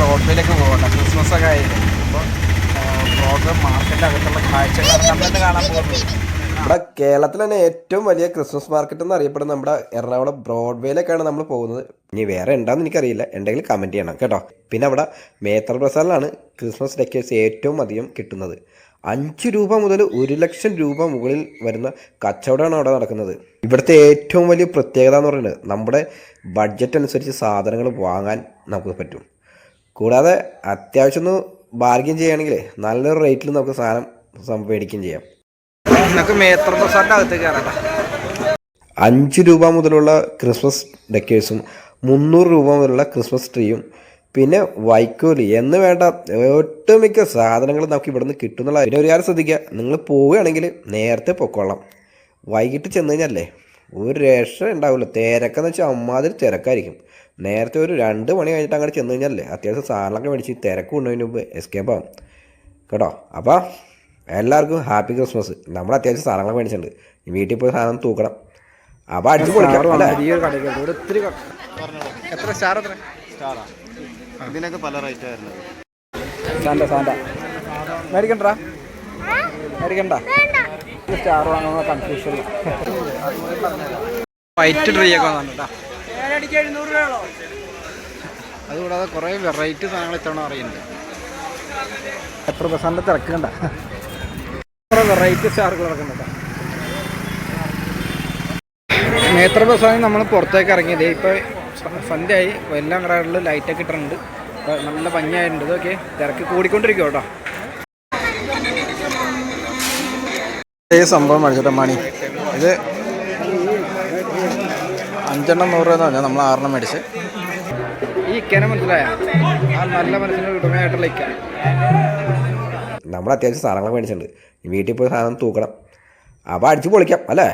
ബ്രോഡ്വേയിലേക്ക് പോകണ്ട. ക്രിസ്മസ് ഒക്കെ ആയില്ലേ? അപ്പോൾ മാർക്കറ്റിന്റെ അകത്തുള്ള കാഴ്ചകളാണ് നമ്മളെന്ന് കാണാൻ പോകുന്നു. നമ്മുടെ കേരളത്തിൽ തന്നെ ഏറ്റവും വലിയ ക്രിസ്മസ് മാർക്കറ്റ് എന്ന് അറിയപ്പെടുന്ന നമ്മുടെ എറണാകുളം ബ്രോഡ്വേയിലേക്കാണ് നമ്മൾ പോകുന്നത്. ഇനി വേറെ ഉണ്ടാന്ന് എനിക്കറിയില്ല. ഉണ്ടെങ്കിൽ കമന്റ് ചെയ്യണം കേട്ടോ. പിന്നെ അവിടെ മേത്തർ ബസാറിലാണ് ക്രിസ്മസ് ഡെക്കേഴ്സ് ഏറ്റവും അധികം കിട്ടുന്നത്. അഞ്ച് രൂപ മുതൽ ഒരു ലക്ഷം രൂപ മുകളിൽ വരുന്ന കച്ചവടമാണ് അവിടെ നടക്കുന്നത്. ഇവിടുത്തെ ഏറ്റവും വലിയ പ്രത്യേകത എന്ന് പറയുന്നത് നമ്മുടെ ബഡ്ജറ്റ് അനുസരിച്ച് സാധനങ്ങൾ വാങ്ങാൻ നമുക്ക് പറ്റും. കൂടാതെ അത്യാവശ്യം ഒന്ന് ബാർഗിൻ ചെയ്യുകയാണെങ്കിൽ നല്ലൊരു റേറ്റിൽ നമുക്ക് സാധനം മേടിക്കുകയും ചെയ്യാം. മേത്ര അകത്തേക്ക് കയറണ്ട അഞ്ച് രൂപ മുതലുള്ള ക്രിസ്മസ് ഡെക്കേഴ്സും മുന്നൂറ് രൂപ മുതലുള്ള ക്രിസ്മസ് ട്രീയും പിന്നെ വൈക്കോലി എന്ന് വേണ്ട ഒട്ടുമിക്ക സാധനങ്ങൾ നമുക്ക് ഇവിടെ നിന്ന് കിട്ടുന്നുള്ള പിന്നെ ഒരു കാര്യം ശ്രദ്ധിക്കുക നിങ്ങൾ പോവുകയാണെങ്കിൽ നേരത്തെ പൊക്കോളാം. വൈകിട്ട് ചെന്ന് കഴിഞ്ഞാലേ ഒരു രക്ഷ ഉണ്ടാവില്ല. തിരക്കെന്ന് വെച്ചാൽ അമ്മാതിരി തിരക്കായിരിക്കും. നേരത്തെ ഒരു രണ്ട് മണി കഴിഞ്ഞിട്ട് അങ്ങോട്ട് ചെന്ന് കഴിഞ്ഞാലേ അത്യാവശ്യം സാധനങ്ങളൊക്കെ മേടിച്ച് തിരക്ക് കൊണ്ടുപോയതിന് മുമ്പ് എസ്കേപ്പ് ആവും. കേട്ടോ? അപ്പോൾ എല്ലാവർക്കും ഹാപ്പി ക്രിസ്മസ് നമ്മൾ അത്യാവശ്യം സാധനങ്ങൾ മേടിച്ചിട്ടുണ്ട്. വീട്ടിൽ പോയി സാധനം തൂക്കണം. അപ്പോൾ അടിച്ചു പൊളിക്കാം അല്ലേ? ഈ ഒരു കടയ്ക്ക് ഇവിടെ ഒത്തിരി കട- എത്ര? സ്റ്റാർ എത്ര? ഇതിനൊക്കെ പല റേറ്റ് വരുന്നത് സാന്റ സാന്റ. മേടിക്കണ്ടാ? മേടിക്കണ്ട? സ്റ്റാർ വാങ്ങുന്ന കൺഫ്യൂഷൻ വൈറ്റ് ട്രീ ഒക്കെ വന്നിട്ടാ അതുകൂടാതെ കുറേ വെറൈറ്റി സാധനങ്ങൾ ഇത്തവണ അറിയുന്നുണ്ട് എത്ര ബസാറിന്റെ തിരക്കണ്ട. കുറേ വെറൈറ്റി സ്റ്റാറുകൾ ഇറക്കുന്നുണ്ട് നേത്ര പ്രസാദം നമ്മൾ പുറത്തേക്ക് ഇറങ്ങിയത് ഇപ്പോൾ സന്ധ്യയായി. എല്ലാം കടകളിലും ലൈറ്റൊക്കെ ഇട്ടിട്ടുണ്ട്. നല്ല ഭംഗിയായിട്ടുണ്ട്. ഇതൊക്കെ തിരക്ക് കൂടിക്കൊണ്ടിരിക്കും കേട്ടോ ഈ സംഭവം മേടിച്ചിട്ട് മണി. ഇത് അഞ്ചെണ്ണം നൂറ് രൂപ എന്ന് പറഞ്ഞാൽ നമ്മൾ ആറെണ്ണം മേടിച്ച്. ഈ ഇക്കനെ മനസ്സിലായ? ആ നല്ല മനസ്സിന് ഉടമയായിട്ടുള്ള നമ്മൾ അത്യാവശ്യം സാധനങ്ങൾ മേടിച്ചിട്ടുണ്ട്. വീട്ടിൽ പോയി സാധനം തൂക്കണം. അപ്പോൾ അടിച്ച് പൊളിക്കാം അല്ലേ?